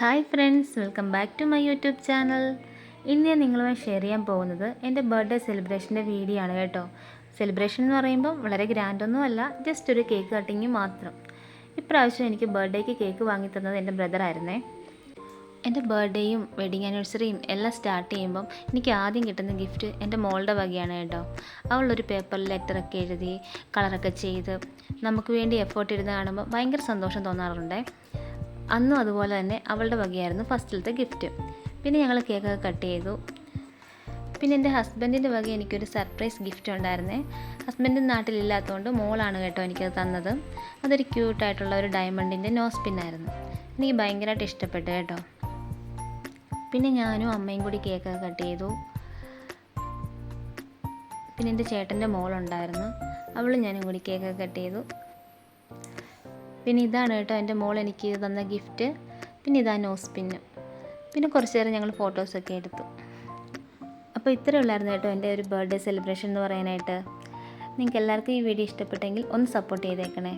Hi friends welcome back to my YouTube channel. ഇന്ന് ഞാൻ നിങ്ങളുമായി ഷെയർ ചെയ്യാൻ പോകുന്നത് എന്റെ ബർത്ത്ഡേ സെലിബ്രേഷന്റെ വീഡിയോ ആണ് കേട്ടോ. സെലിബ്രേഷൻ എന്ന് പറയുമ്പോൾ വളരെ ഗ്രാൻഡൊന്നും അല്ല ജസ്റ്റ് ഒരു കേക്ക് കട്ടിങ് മാത്രം. ഇപ്രാവശ്യം എനിക്ക് ബർത്ത്ഡേക്ക് കേക്ക് വാങ്ങി തന്നത് എന്റെ ബ്രദറായിരുന്നേ എന്റെ ബർത്ത്ഡേയും വെഡിങ് ആനിവേഴ്സറിയും എല്ലാം സ്റ്റാർട്ട് ചെയ്യുമ്പം എനിക്ക് ആദ്യം കിട്ടുന്ന ഗിഫ്റ്റ് എന്റെ മോളുടെ വകയാണ് കേട്ടോ. അവളൊരു പേപ്പറിൽ ലെറ്ററൊക്കെ എഴുതി കളറൊക്കെ ചെയ്ത് നമുക്ക് വേണ്ടി എഫേർട്ട് ഇടുന്ന കാണുമ്പോൾ ഭയങ്കര സന്തോഷം തോന്നാറുണ്ടേ. അന്നും അതുപോലെ തന്നെ അവളുടെ വകയായിരുന്നു ഫസ്റ്റിലത്തെ ഗിഫ്റ്റ്. പിന്നെ ഞങ്ങൾ കേക്കൊക്കെ കട്ട് ചെയ്തു. പിന്നെ എന്റെ ഹസ്ബൻഡിന്റെ വക എനിക്കൊരു സർപ്രൈസ് ഗിഫ്റ്റ് ഉണ്ടായിരുന്നേ. ഹസ്ബൻഡ് നാട്ടിലില്ലാത്തതുകൊണ്ട് മോളാണ് കേട്ടോ എനിക്കത് തന്നത്. അതൊരു ക്യൂട്ടായിട്ടുള്ള ഒരു ഡയമണ്ടിന്റെ നോസ് പിന്നായിരുന്നു. എനിക്ക് ഭയങ്കരമായിട്ട് ഇഷ്ടപ്പെട്ടു കേട്ടോ. പിന്നെ ഞാനും അമ്മയും കൂടി കേക്കൊക്കെ കട്ട് ചെയ്തു. പിന്നെ എന്റെ ചേട്ടന്റെ മോളുണ്ടായിരുന്നു. അവളും ഞാനും കൂടി കേക്കൊക്കെ കട്ട് ചെയ്തു. പിന്നെ ഇതാണ് കേട്ടോ എന്റെ മോൾ എനിക്ക് തന്ന ഗിഫ്റ്റ്. പിന്നെ ഇതാ നോസ് പിന്നും പിന്നെ കുറച്ച് നേരം ഞങ്ങൾ ഫോട്ടോസൊക്കെ എടുത്തു. അപ്പോൾ ഇത്രയേ ഉള്ളായിരുന്നു കേട്ടോ എന്റെ ഒരു ബർത്ത്ഡേ സെലിബ്രേഷൻ എന്ന് പറയാനായിട്ട്. നിങ്ങൾക്ക് എല്ലാവർക്കും ഈ വീഡിയോ ഇഷ്ടപ്പെട്ടെങ്കിൽ ഒന്ന് സപ്പോർട്ട് ചെയ്തേക്കണേ.